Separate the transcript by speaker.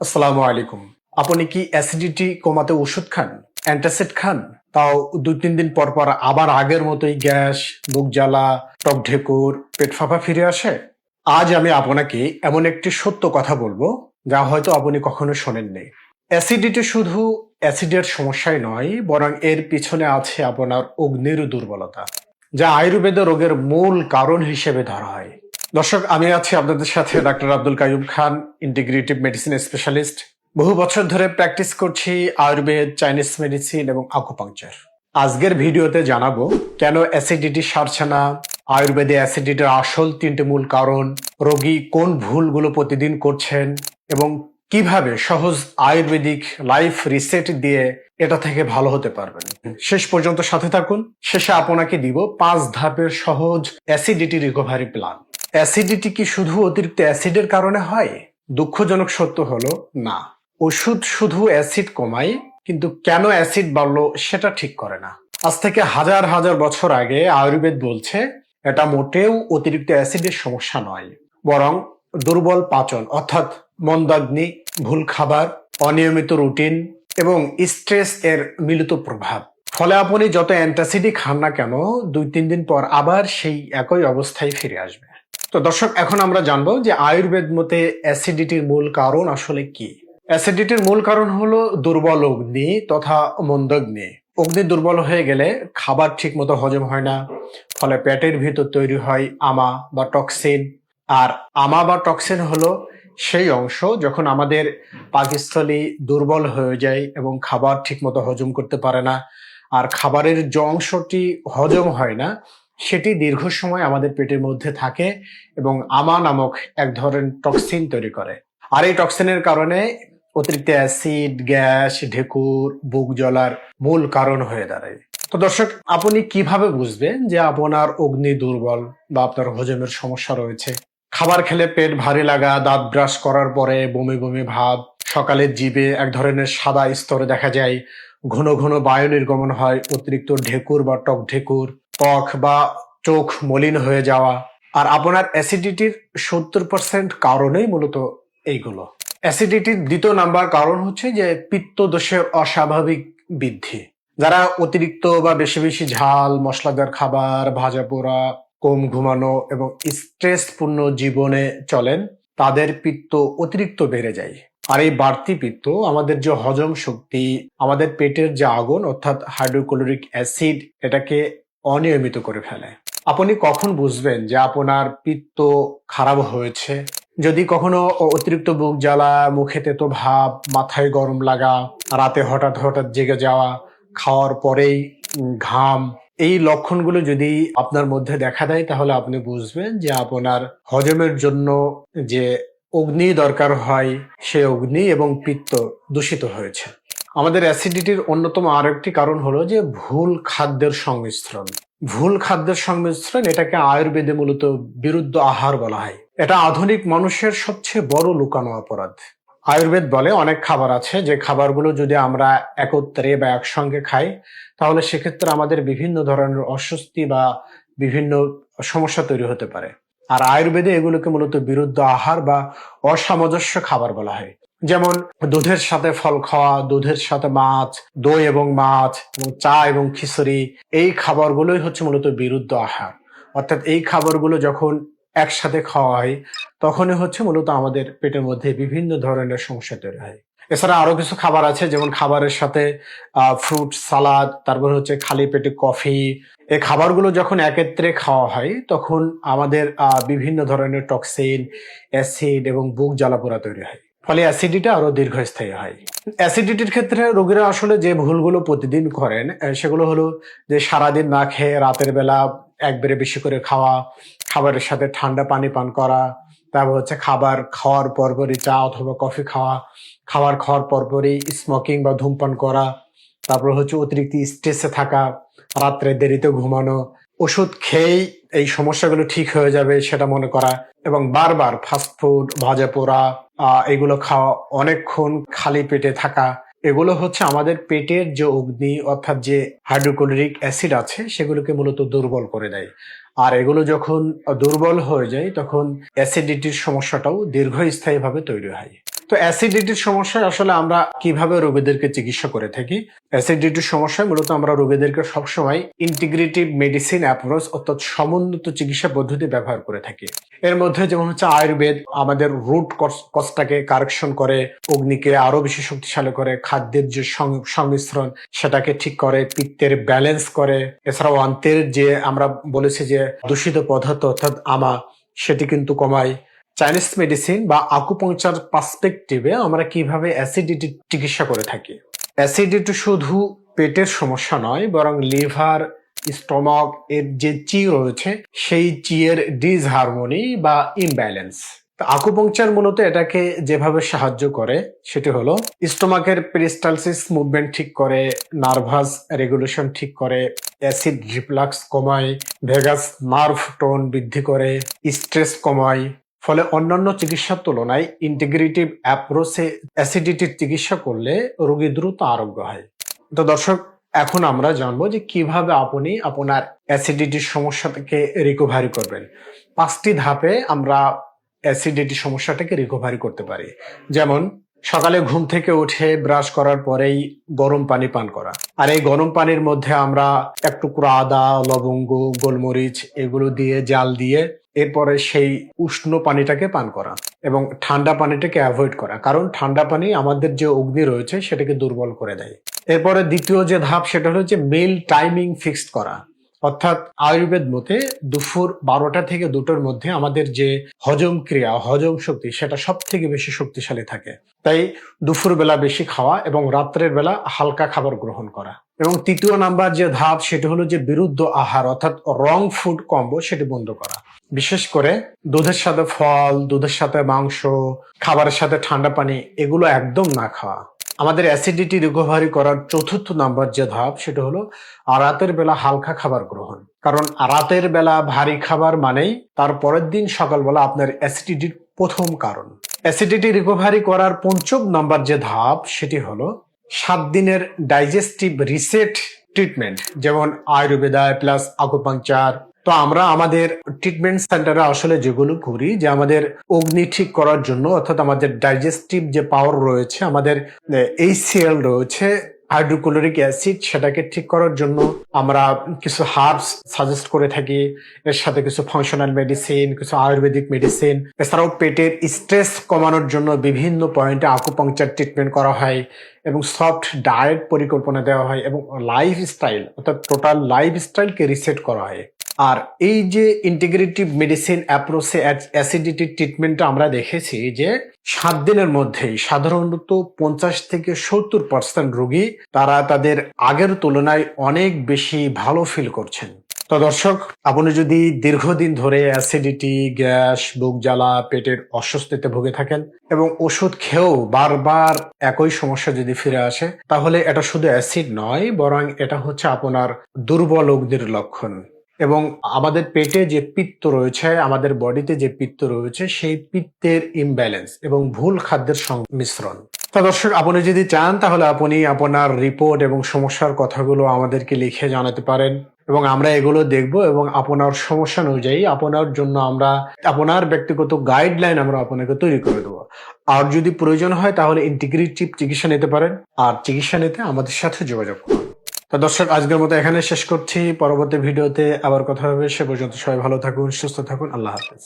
Speaker 1: আসসালামু আলাইকুম। আপনি কি অ্যাসিডিটি কমাতে ওষুধ খান, অ্যান্টাসিড খান? তাও দুই তিন দিন পর পর আবার আগের মতোই গ্যাস, বুক জ্বালা, টক ঢেকুর, পেট ফাঁপা ফিরে আসে? আজ আমি আপনাকে এমন একটি সত্য কথা বলব, যা হয়তো আপনি কখনো শোনেননি। অ্যাসিডিটি শুধু অ্যাসিডের সমস্যাই নয়, বরং এর পিছনে আছে আপনার অগ্নির দুর্বলতা, যা আয়ুর্বেদ রোগের মূল কারণ হিসেবে ধরা হয়। দর্শক, আমি আছি আপনাদের সাথে doctor Abdul Kaiyub Khan integrative medicine specialist বহু বছর ধরে প্র্যাকটিস করছি আয়ুর্বেদ চাইনিজ মেডিসিন এবং আকুপাংচার আজকের ভিডিওতে জানাব, কেন অ্যাসিডিটি সারছে না, আয়ুর্বেদে অ্যাসিডিটির আসল তিনটে মূল কারণ, রোগী কোন ভুলগুলো প্রতিদিন করছেন এবং কীভাবে সহজ আয়ুর্বেদিক লাইফ রিসেট দিয়ে এটা থেকে ভালো হতে পারবেন। শেষ পর্যন্ত সাথে থাকুন, শেষে আপনাকে দিব পাঁচ ধাপের সহজ অ্যাসিডিটি রিকভারি প্ল্যান অ্যাসিডিটি কি শুধু অতিরিক্ত অ্যাসিডের কারণে হয়? দুঃখজনক সত্য হলো না। ওষুধ শুধু অ্যাসিড কমায়, কিন্তু কেন অ্যাসিড বাড়লো সেটা ঠিক করে না। আজ থেকে হাজার হাজার বছর আগে আয়ুর্বেদ বলছে, এটা মোটেও অতিরিক্ত অ্যাসিডের সমস্যা নয়, বরং দুর্বল পাচন, অর্থাৎ মন্দাগ্নি, ভুল খাবার, অনিয়মিত রুটিন এবং স্ট্রেস এর মিলিত প্রভাব। ফলে আপনি যত অ্যান্টাসিডই খান না কেন, দুই তিন দিন পর আবার সেই একই অবস্থায় ফিরে আসবে তো দর্শক, এখন আমরা জানব যে আয়ুর্বেদ মতে অ্যাসিডিটির মূল কারণ আসলে কি? অ্যাসিডিটির মূল কারণ হলো দুর্বল অগ্নি তথা মন্দগ্নি অগ্নি। দুর্বল হয়ে গেলে খাবার ঠিক মতো হজম হয় না, ফলে পেটের ভিতর তৈরি হয় আমা বা টক্সিন। আর আমা বা টক্সিন হলো সেই অংশ যখন আমাদের পাকস্থলী দুর্বল হয়ে যায় এবং খাবার ঠিক মতো হজম করতে পারে না, আর খাবারের যে অংশটি হজম হয় না সেটি দীর্ঘ সময় আমাদের পেটের মধ্যে থাকে এবং আমা নামক এক ধরনের টক্সিন তৈরি করে। আর এই টক্সিনের কারণে অতিরিক্ত অ্যাসিড গ্যাস ঢেকুর, বুক জ্বলার মূল কারণ হয়ে দাঁড়ায়। তো দর্শক, আপনি কীভাবে বুঝবেন যে আপনার অগ্নি দুর্বল বা আপনার হজমের সমস্যা রয়েছে? খাবার খেলে পেট ভারী লাগা, দাঁত ব্রাশ করার পরে বমি বমি ভাব সকালের জিবে এক ধরনের সাদা স্তরে দেখা যায়, ঘন ঘন বায়ু নির্গমন হয়, অতিরিক্ত ঢেকুর বা টক ঢেকুর ত্বক বা চোখ মলিন হয়ে যাওয়া। আর আপনার অ্যাসিডিটির সত্তর পার্সেন্ট কারণেই মূলত এইগুলো। অ্যাসিডিটির দ্বিতীয় নাম্বার কারণ হচ্ছে যে পিত্ত দোষের অস্বাভাবিক বৃদ্ধি। যারা অতিরিক্ত বা বেশি বেশি ঝাল, মশলাদার খাবার, ভাজা পোড়া, কম ঘুমানো এবং স্ট্রেসপূর্ণ জীবনে চলেন, তাদের পিত্ত অতিরিক্ত বেড়ে যায়। আর এই বাড়তি পিত্ত আমাদের যে হজম শক্তি, আমাদের পেটের যে আগুন অর্থাৎ হাইড্রোক্লোরিক অ্যাসিড এটাকে অনিয়মিত করে ফেলে। আপনি কখন বুঝবেন যে আপনার পিত্ত খারাপ হয়েছে? যদি কখনো অতিরিক্ত বুক জ্বালা, মুখে তেতো ভাব, মাথায় গরম লাগা, রাতে হঠাৎ হঠাৎ জেগে যাওয়া, খাওয়ার পরেই ঘাম, এই লক্ষণগুলো যদি আপনার মধ্যে দেখা দেয়, তাহলে আপনি বুঝবেন যে আপনার হজমের জন্য যে অগ্নি দরকার হয়, সে অগ্নি এবং পিত্ত দূষিত হয়েছে। আমাদের অ্যাসিডিটির অন্যতম আরেকটি কারণ হলো যে ভুল খাদ্যের সংমিশ্রণ। ভুল খাদ্যের সংমিশ্রণ এটাকে আয়ুর্বেদে মূলত বিরুদ্ধ আহার বলা হয়। এটা আধুনিক মানুষের সবচেয়ে বড় লুকানো অপরাধ। আয়ুর্বেদ বলে অনেক খাবার আছে, যে খাবারগুলো যদি আমরা একত্রে বা একসঙ্গে খাই, তাহলে সেক্ষেত্রে আমাদের বিভিন্ন ধরনের অস্বস্তি বা বিভিন্ন সমস্যা তৈরি হতে পারে। আর আয়ুর্বেদে এগুলোকে মূলত বিরুদ্ধ আহার বা অসামঞ্জস্য খাবার বলা হয়। যেমন দুধের সাথে ফল খাওয়া, দুধের সাথে মাছ, দই এবং মাছ, এবং চা এবং খিচুড়ি, এই খাবারগুলোই হচ্ছে মূলত বিরুদ্ধ আহার। অর্থাৎ এই খাবারগুলো যখন একসাথে খাওয়া হয়, তখনই হচ্ছে মূলত আমাদের পেটের মধ্যে বিভিন্ন ধরনের সমস্যা তৈরি হয়। এছাড়া আরও কিছু খাবার আছে, যেমন খাবারের সাথে ফ্রুট সালাদ তারপর হচ্ছে খালি পেটে কফি এই খাবারগুলো যখন একত্রে খাওয়া হয়, তখন আমাদের বিভিন্ন ধরনের টক্সিন অ্যাসিড এবং বুক জ্বালাপোড়া তৈরি হয়। ফলে অ্যাসিডিটা আরও দীর্ঘস্থায়ী হয়। অ্যাসিডিটির ক্ষেত্রে রোগীরা আসলে যে ভুলগুলো প্রতিদিন করেন সেগুলো হলো যে সারাদিন না খেয়ে রাতের বেলা একবারে বেশি করে খাওয়া, খাবারের সাথে ঠান্ডা পানি পান করা, তারপর হচ্ছে খাবার খাওয়ার পরপরই চা অথবা কফি খাওয়া, খাবার খাওয়ার পরপরই স্মোকিং বা ধূমপান করা, তারপর হচ্ছে অতিরিক্ত স্ট্রেসে থাকা, রাত্রে দেরিতে ঘুমানো, ওষুধ খেয়েই এই সমস্যাগুলো ঠিক হয়ে যাবে সেটা মনে করা এবং বারবার ফাস্টফুড ভাজা পোড়া এগুলো খাওয়া, অনেকক্ষণ খালি পেটে থাকা, এগুলো হচ্ছে আমাদের পেটের যে অগ্নি অর্থাৎ যে হাইড্রোক্লোরিক অ্যাসিড আছে, সেগুলোকে মূলত দুর্বল করে দেয়। আর এগুলো যখন দুর্বল হয়ে যায়, তখন অ্যাসিডিটির সমস্যাটাও দীর্ঘস্থায়ীভাবে তৈরি হয়। তো অ্যাসিডিটির সমস্যায় আসলে আমরা কীভাবে রোগীদেরকে চিকিৎসা করে থাকি? অ্যাসিডিটির সমস্যায় মূলত আমরা রোগীদেরকে সবসময় ইন্টিগ্রেটিভ মেডিসিন অ্যাপ্রোচ অর্থাৎ সমন্বিত চিকিৎসা পদ্ধতি ব্যবহার করে থাকি। এর মধ্যে যেমন হচ্ছে আয়ুর্বেদ, আমাদের রুট কজটাকে কারেকশন করে, অগ্নিকে আরও বেশি শক্তিশালী করে, খাদ্যের যে সংমিশ্রণ সেটাকে ঠিক করে, পিত্তের ব্যালেন্স করে। এছাড়াও অন্তের যে আমরা বলেছি যে দূষিত পদার্থ অর্থাৎ আমা, সেটি কিন্তু কমায়। চাইনিজ মেডিসিন বা আকুপাংচার পার্সপেক্টিভে আমরা কীভাবে অ্যাসিডিটি চিকিৎসা করে থাকি? অ্যাসিডিটি শুধু পেটের সমস্যা নয়, বরং লিভার স্টমক এর যে চি রয়েছে, সেই চিয়ের ডিসহারমোনি বা ইমব্যালেন্স আকুপাংচার মূলত এটাকে যেভাবে সাহায্য করে, সেটি হলো স্টোমাকের পেরিস্টালসিস মুভমেন্ট ঠিক করে নার্ভাস রেগুলেশন ঠিক করে অ্যাসিড রিফ্লাক্স কমায় ভেগাস নার্ভ টোন বৃদ্ধি করে স্ট্রেস কমায় ফলে অন্যান্য চিকিৎসার তুলনায় ইন্টিগ্রেটিভ অ্যাপ্রোচে অ্যাসিডিটির চিকিৎসা করলে রোগী দ্রুত আরোগ্য হয়। তো দর্শক, এখন আমরা জানব যে কীভাবে আপনি আপনার অ্যাসিডিটির সমস্যা থেকে রিকভারি করবেন। পাঁচটি ধাপে আমরা অ্যাসিডিটি সমস্যাটাকে রিকভারি করতে পারি। যেমন, সকালে ঘুম থেকে উঠে ব্রাশ করার পরেই গরম পানি পান করা। আর এই গরম পানির মধ্যে আমরা এক টুকরো আদা, লবঙ্গ, গোলমরিচ এগুলো দিয়ে জাল দিয়ে এরপরে সেই উষ্ণ পানিটাকে পান করা এবং ঠান্ডা পানিটাকে অ্যাভয়েড করা। কারণ ঠান্ডা পানি আমাদের যে অগ্নি রয়েছে সেটাকে দুর্বল করে দেয়। এরপরে দ্বিতীয় যে ধাপ সেটা হলো যে মিল টাইমিং ফিক্সড করা। অর্থাৎ আয়ুর্বেদ মতে দুপুর বারোটা থেকে দুটোর মধ্যে আমাদের যে হজম ক্রিয়া, হজম শক্তি সেটা সব থেকে বেশি শক্তিশালী থাকে। তাই দুপুর বেলা বেশি খাওয়া এবং রাত্রের বেলা হালকা খাবার গ্রহণ করা। এবং তৃতীয় নাম্বার যে ধাপ সেটা হলো যে বিরুদ্ধ আহার অর্থাৎ রং ফুড কম্বো সেটি বন্ধ করা। বিশেষ করে দুধের সাথে ফল, দুধের সাথে মাংস, খাবারের সাথে ঠান্ডা পানি, এগুলো একদম না খাওয়া। আমাদের অ্যাসিডিটি রিকভারি করার চতুর্থ নাম্বার যে ধাপ, সেটা হলো রাতের বেলা হালকা খাবার গ্রহণ। কারণ রাতের বেলা ভারী খাবার মানেই তার পরের দিন সকালবেলা আপনার অ্যাসিডিটির প্রথম কারণ। অ্যাসিডিটি রিকভারি করার পঞ্চম নাম্বার যে ধাপ, সেটি হলো সাত দিনের ডাইজেস্টিভ রিসেট ট্রিটমেন্ট যেমন আয়ুর্বেদায় প্লাস আকুপাংচার তো আমরা আমাদের ট্রিটমেন্ট সেন্টারে আসলে যেগুলো করি, যে আমাদের অগ্নি ঠিক করার জন্য, অর্থাৎ আমাদের ডাইজেস্টিভ যে পাওয়ার রয়েছে, আমাদের এইচসিএল রয়েছে হাইড্রোক্লোরিক অ্যাসিড সেটাকে ঠিক করার জন্য আমরা কিছু হার্বস সাজেস্ট করে থাকি। এর সাথে কিছু ফাংশনাল মেডিসিন কিছু আয়ুর্বেদিক মেডিসিন এছাড়াও পেটের স্ট্রেস কমানোর জন্য বিভিন্ন পয়েন্টে আকুপাংচার ট্রিটমেন্ট করা হয় এবং সফট ডায়েট পরিকল্পনা দেওয়া হয় এবং লাইফ স্টাইল অর্থাৎ টোটাল লাইফ স্টাইলকে রিসেট করা হয়। আর এই যে ইন্টিগ্রেটিভ মেডিসিন অ্যাপ্রোচে অ্যাসিডিটি ট্রিটমেন্টটা আমরা দেখেছি যে সাত দিনের মধ্যেই সাধারণত পঞ্চাশ থেকে সত্তর পার্সেন্ট রোগী তারা তাদের আগের তুলনায় অনেক বেশি ভালো ফিল করছেন। তো দর্শক, আপনি যদি দীর্ঘদিন ধরে অ্যাসিডিটি গ্যাস, বুক জ্বালা, পেটের অস্বস্তিতে ভুগে থাকেন এবং ওষুধ খেয়েও বারবার একই সমস্যা যদি ফিরে আসে, তাহলে এটা শুধু অ্যাসিড নয়, বরং এটা হচ্ছে আপনার দুর্বল অগ্নির লক্ষণ। এবং আমাদের পেটে যে পিত্ত রয়েছে, আমাদের বডিতে যে পিত্ত রয়েছে, সেই পিত্তের ইমব্যালেন্স এবং ভুল খাদ্যের সংমিশ্রণ তা দর্শক, আপনি যদি চান, তাহলে আপনি আপনার রিপোর্ট এবং সমস্যার কথাগুলো আমাদেরকে লিখে জানাতে পারেন এবং আমরা এগুলো দেখব এবং আপনার সমস্যা অনুযায়ী আপনার জন্য আমরা, আপনার ব্যক্তিগত গাইডলাইন আমরা আপনাকে তৈরি করে দেবো। আর যদি প্রয়োজন হয়, তাহলে ইন্টিগ্রেটিভ চিকিৎসা নিতে পারেন। আর চিকিৎসা নিতে আমাদের সাথে যোগাযোগ করুন। তো দর্শক, আজকের মতো এখানে শেষ করছি। পরবর্তী ভিডিওতে আবার কথা হবে। সে পর্যন্ত সবাই ভালো থাকুন, সুস্থ থাকুন। আল্লাহ হাফেজ।